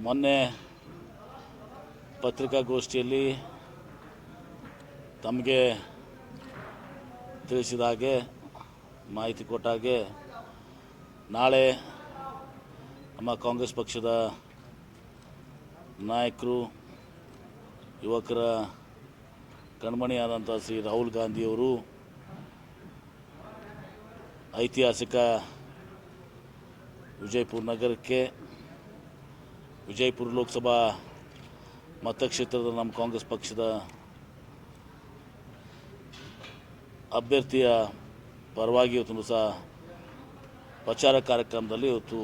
ಮೊನ್ನೆ ಪತ್ರಿಕಾಗೋಷ್ಠಿಯಲ್ಲಿ ತಮಗೆ ತಿಳಿಸಿದ ಹಾಗೆ ಮಾಹಿತಿ ಕೊಟ್ಟ ಹಾಗೆ ನಾಳೆ ನಮ್ಮ ಕಾಂಗ್ರೆಸ್ ಪಕ್ಷದ ನಾಯಕರು, ಯುವಕರ ಕಣ್ಮಣಿಯಾದಂಥ ಶ್ರೀ ರಾಹುಲ್ ಗಾಂಧಿಯವರು ಐತಿಹಾಸಿಕ ವಿಜಯಪುರ ನಗರಕ್ಕೆ ವಿಜಯಪುರ ಲೋಕಸಭಾ ಮತಕ್ಷೇತ್ರದ ನಮ್ಮ ಕಾಂಗ್ರೆಸ್ ಪಕ್ಷದ ಅಭ್ಯರ್ಥಿಯ ಪರವಾಗಿ ಇವತ್ತು ಸಹ ಪ್ರಚಾರ ಕಾರ್ಯಕ್ರಮದಲ್ಲಿ ಇವತ್ತು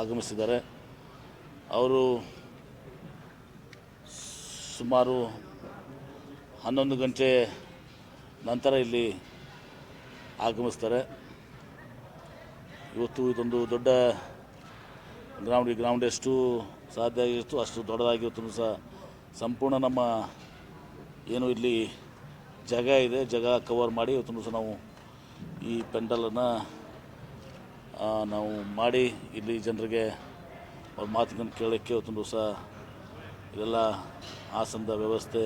ಆಗಮಿಸಿದ್ದಾರೆ. ಅವರು ಸುಮಾರು ಹನ್ನೊಂದು ಗಂಟೆ ನಂತರ ಇಲ್ಲಿ ಆಗಮಿಸ್ತಾರೆ. ಇವತ್ತು ಇದೊಂದು ದೊಡ್ಡ ಗ್ರೌಂಡ್ ಈ ಗ್ರೌಂಡ್ ಎಷ್ಟು ಸಾಧ್ಯ ಆಗಿತ್ತು ಅಷ್ಟು ದೊಡ್ಡದಾಗಿತ್ತು ಸಹ ಸಂಪೂರ್ಣ ನಮ್ಮ ಏನು ಇಲ್ಲಿ ಜಾಗ ಇದೆ, ಜಾಗ ಕವರ್ ಮಾಡಿ ಇವತ್ತು ಸಹ ನಾವು ಈ ಪೆಂಡಲನ್ನು ನಾವು ಮಾಡಿ ಇಲ್ಲಿ ಜನರಿಗೆ ಅವ್ರ ಮಾತುಗಳನ್ನು ಕೇಳೋಕ್ಕೆ ಇವತ್ತು ದಿವಸ ಇದೆಲ್ಲ ಆಸನದ ವ್ಯವಸ್ಥೆ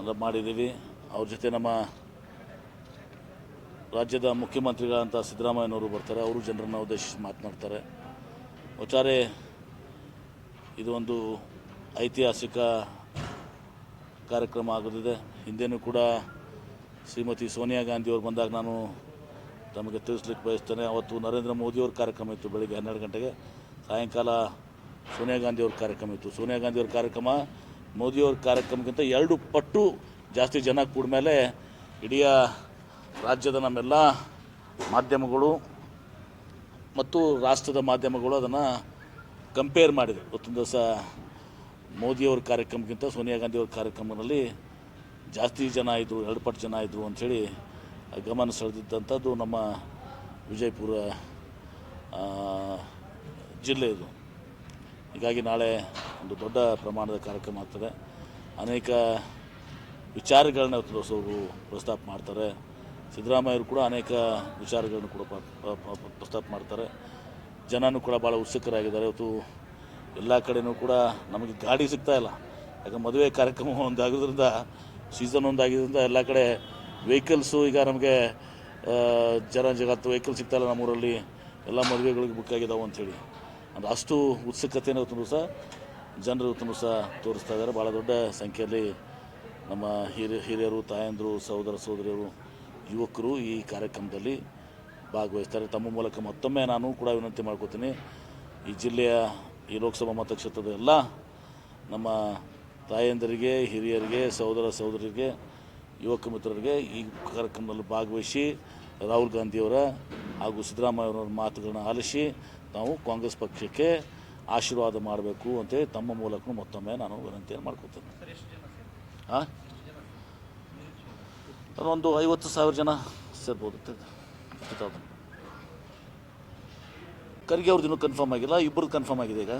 ಎಲ್ಲ ಮಾಡಿದ್ದೀವಿ. ಅವ್ರ ಜೊತೆ ನಮ್ಮ ರಾಜ್ಯದ ಮುಖ್ಯಮಂತ್ರಿಗಳಂತ ಸಿದ್ದರಾಮಯ್ಯನವರು ಬರ್ತಾರೆ, ಅವರು ಜನರನ್ನು ಉದ್ದೇಶಿಸಿ ಮಾತನಾಡ್ತಾರೆ. ಒಟ್ಟಾರೆ ಇದು ಒಂದು ಐತಿಹಾಸಿಕ ಕಾರ್ಯಕ್ರಮ ಆಗುತ್ತಿದೆ. ಹಿಂದೆಯೂ ಕೂಡ ಶ್ರೀಮತಿ ಸೋನಿಯಾ ಗಾಂಧಿಯವರು ಬಂದಾಗ ನಾನು ತಮಗೆ ತಿಳಿಸ್ಲಿಕ್ಕೆ ಬಯಸ್ತೇನೆ. ಅವತ್ತು ನರೇಂದ್ರ ಮೋದಿಯವ್ರ ಕಾರ್ಯಕ್ರಮ ಇತ್ತು ಬೆಳಿಗ್ಗೆ ಹನ್ನೆರಡು ಗಂಟೆಗೆ. ಸಾಯಂಕಾಲ ಸೋನಿಯಾ ಗಾಂಧಿಯವ್ರ ಕಾರ್ಯಕ್ರಮ ಇತ್ತು. ಸೋನಿಯಾ ಗಾಂಧಿಯವ್ರ ಕಾರ್ಯಕ್ರಮ ಮೋದಿಯವ್ರ ಕಾರ್ಯಕ್ರಮಕ್ಕಿಂತ ಎರಡು ಪಟ್ಟು ಜಾಸ್ತಿ ಜನ ಕೂಡ ಮೇಲೆ ಇಡೀ ರಾಜ್ಯದ ನಮ್ಮೆಲ್ಲ ಮಾಧ್ಯಮಗಳು ಮತ್ತು ರಾಷ್ಟ್ರದ ಮಾಧ್ಯಮಗಳು ಅದನ್ನು ಕಂಪೇರ್ ಮಾಡಿದೆ. ಇವತ್ತೊಂದು ದಿವಸ ಮೋದಿಯವ್ರ ಕಾರ್ಯಕ್ರಮಕ್ಕಿಂತ ಸೋನಿಯಾ ಗಾಂಧಿಯವ್ರ ಕಾರ್ಯಕ್ರಮದಲ್ಲಿ ಜಾಸ್ತಿ ಜನ ಇದ್ದರು ಎರಡು ಪಟ್ಟು ಜನ ಇದ್ದರು ಅಂಥೇಳಿ ಗಮನ ಸೆಳೆದಿದ್ದಂಥದ್ದು ನಮ್ಮ ವಿಜಯಪುರ ಜಿಲ್ಲೆ ಇದು. ಹೀಗಾಗಿ ನಾಳೆ ಒಂದು ದೊಡ್ಡ ಪ್ರಮಾಣದ ಕಾರ್ಯಕ್ರಮ ಆಗ್ತದೆ. ಅನೇಕ ವಿಚಾರಗಳನ್ನ ಇವತ್ತು ಪ್ರಸ್ತಾಪ ಮಾಡ್ತಾರೆ. ಸಿದ್ದರಾಮಯ್ಯರು ಕೂಡ ಅನೇಕ ವಿಚಾರಗಳನ್ನು ಕೂಡ ಪ್ರಸ್ತಾಪ ಮಾಡ್ತಾರೆ. ಜನನೂ ಕೂಡ ಭಾಳ ಉತ್ಸುಕರಾಗಿದ್ದಾರೆ. ಇವತ್ತು ಎಲ್ಲ ಕಡೆಯೂ ಕೂಡ ನಮಗೆ ಗಾಡಿ ಸಿಗ್ತಾ ಇಲ್ಲ. ಯಾಕಂದ್ರೆ ಮದುವೆ ಕಾರ್ಯಕ್ರಮ ಒಂದಾಗೋದ್ರಿಂದ ಸೀಸನ್ ಒಂದಾಗಿದ್ದರಿಂದ ಎಲ್ಲ ಕಡೆ ವೆಹಿಕಲ್ಸು ಈಗ ನಮಗೆ ಜನ ಜಗತ್ತು ವೆಹಿಕಲ್ ಸಿಗ್ತಾ ಇಲ್ಲ ನಮ್ಮೂರಲ್ಲಿ. ಎಲ್ಲ ಮದುವೆಗಳಿಗೆ ಬುಕ್ ಆಗಿದ್ದಾವೆ ಅಂಥೇಳಿ ಅದು ಅಷ್ಟು ಉತ್ಸುಕತೆಯನ್ನು ಇವತ್ತು ಸಹ ಜನರು ಇವತ್ತು ಸಹ ತೋರಿಸ್ತಾ ಇದ್ದಾರೆ. ಭಾಳ ದೊಡ್ಡ ಸಂಖ್ಯೆಯಲ್ಲಿ ನಮ್ಮ ಹಿರಿಯ ಹಿರಿಯರು, ತಾಯಂದರು, ಸಹೋದರ ಸಹೋದರಿಯರು ಯುವಕರು ಈ ಕಾರ್ಯಕ್ರಮದಲ್ಲಿ ಭಾಗವಹಿಸ್ತಾರೆ. ತಮ್ಮ ಮೂಲಕ ಮತ್ತೊಮ್ಮೆ ನಾನು ಕೂಡ ವಿನಂತಿ ಮಾಡ್ಕೋತೀನಿ. ಈ ಜಿಲ್ಲೆಯ ಈ ಲೋಕಸಭಾ ಮತಕ್ಷೇತ್ರದ ಎಲ್ಲ ನಮ್ಮ ತಾಯಂದರಿಗೆ ಹಿರಿಯರಿಗೆ ಸಹೋದರ ಸಹೋದರಿಗೆ ಯುವಕ ಮಿತ್ರರಿಗೆ ಈ ಕಾರ್ಯಕ್ರಮದಲ್ಲಿ ಭಾಗವಹಿಸಿ ರಾಹುಲ್ ಗಾಂಧಿಯವರ ಹಾಗೂ ಸಿದ್ದರಾಮಯ್ಯವರ ಮಾತುಗಳನ್ನ ಆಲಿಸಿ ನಾವು ಕಾಂಗ್ರೆಸ್ ಪಕ್ಷಕ್ಕೆ ಆಶೀರ್ವಾದ ಮಾಡಬೇಕು ಅಂತೇಳಿ ತಮ್ಮ ಮೂಲಕ ಮತ್ತೊಮ್ಮೆ ನಾನು ವಿನಂತಿಯನ್ನು ಮಾಡ್ಕೋತೇನೆ. ಹಾಂ ಒಂದು ಐವತ್ತು ಸಾವಿರ ಜನ ಸೇರ್ಬೋದು. ಖರ್ಗೆ ಅವ್ರದ್ದು ಇನ್ನೂ ಕನ್ಫರ್ಮ್ ಆಗಿಲ್ಲ, ಇಬ್ಬರದ್ದು ಕನ್ಫರ್ಮ್ ಆಗಿದೆ ಈಗ.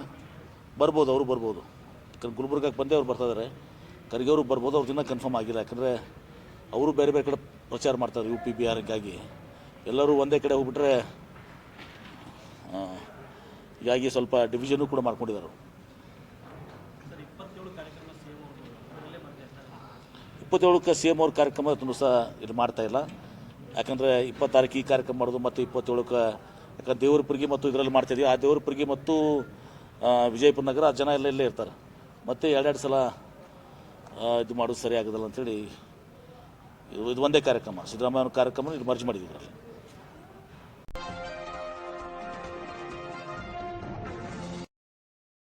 ಬರ್ಬೋದು, ಅವರು ಬರ್ಬೋದು. ಯಾಕಂದ್ರೆ ಗುಲ್ಬರ್ಗಕ್ಕೆ ಬಂದೇ ಅವ್ರು ಬರ್ತಾ ಇದ್ದಾರೆ ಖರ್ಗೆ ಅವರು ಬರ್ಬೋದು ಅವ್ರದ್ದು ಇನ್ನೂ ಕನ್ಫರ್ಮ್ ಆಗಿಲ್ಲ. ಯಾಕಂದರೆ ಅವರು ಬೇರೆ ಬೇರೆ ಕಡೆ ಪ್ರಚಾರ ಮಾಡ್ತಾರೆ ಯು ಪಿ ಬಿಹಾರಕ್ಕಾಗಿ ಎಲ್ಲರೂ ಒಂದೇ ಕಡೆ ಹೋಗ್ಬಿಟ್ರೆ ಹೀಗಾಗಿ ಸ್ವಲ್ಪ ಡಿವಿಷನು ಕೂಡ ಮಾಡ್ಕೊಂಡಿದ್ದಾರೆ ಅವ್ರು. ಇಪ್ಪತ್ತೇಳಕ್ಕೆ ಸಿ ಎಂ ಅವ್ರ ಕಾರ್ಯಕ್ರಮ ಸಹ ಇದು ಮಾಡ್ತಾ ಇಲ್ಲ. ಯಾಕಂದರೆ ಇಪ್ಪತ್ತಾರಕ್ಕೆ ಈ ಕಾರ್ಯಕ್ರಮ ಮಾಡೋದು ಮತ್ತು ಇಪ್ಪತ್ತೇಳಕ್ಕೆ, ಯಾಕಂದ್ರೆ ದೇವರಪುರಿಗೆ ಮತ್ತು ಇದರಲ್ಲಿ ಇದೀವಿ. ಆ ದೇವರಪುರಿಗೆ ಮತ್ತು ವಿಜಯಪುರ ನಗರ ಆ ಜನ ಎಲ್ಲ ಇಲ್ಲೇ ಇರ್ತಾರೆ. ಮತ್ತು ಎರಡೆರಡು ಸಲ ಇದು ಮಾಡೋದು ಸರಿ ಆಗೋದಲ್ಲ ಅಂಥೇಳಿ ಇದು ಇದು ಒಂದೇ ಕಾರ್ಯಕ್ರಮ. ಸಿದ್ದರಾಮಯ್ಯ ಕಾರ್ಯಕ್ರಮ ಇದು ಮರ್ಜ್ ಮಾಡಿದ್ದೀವಿ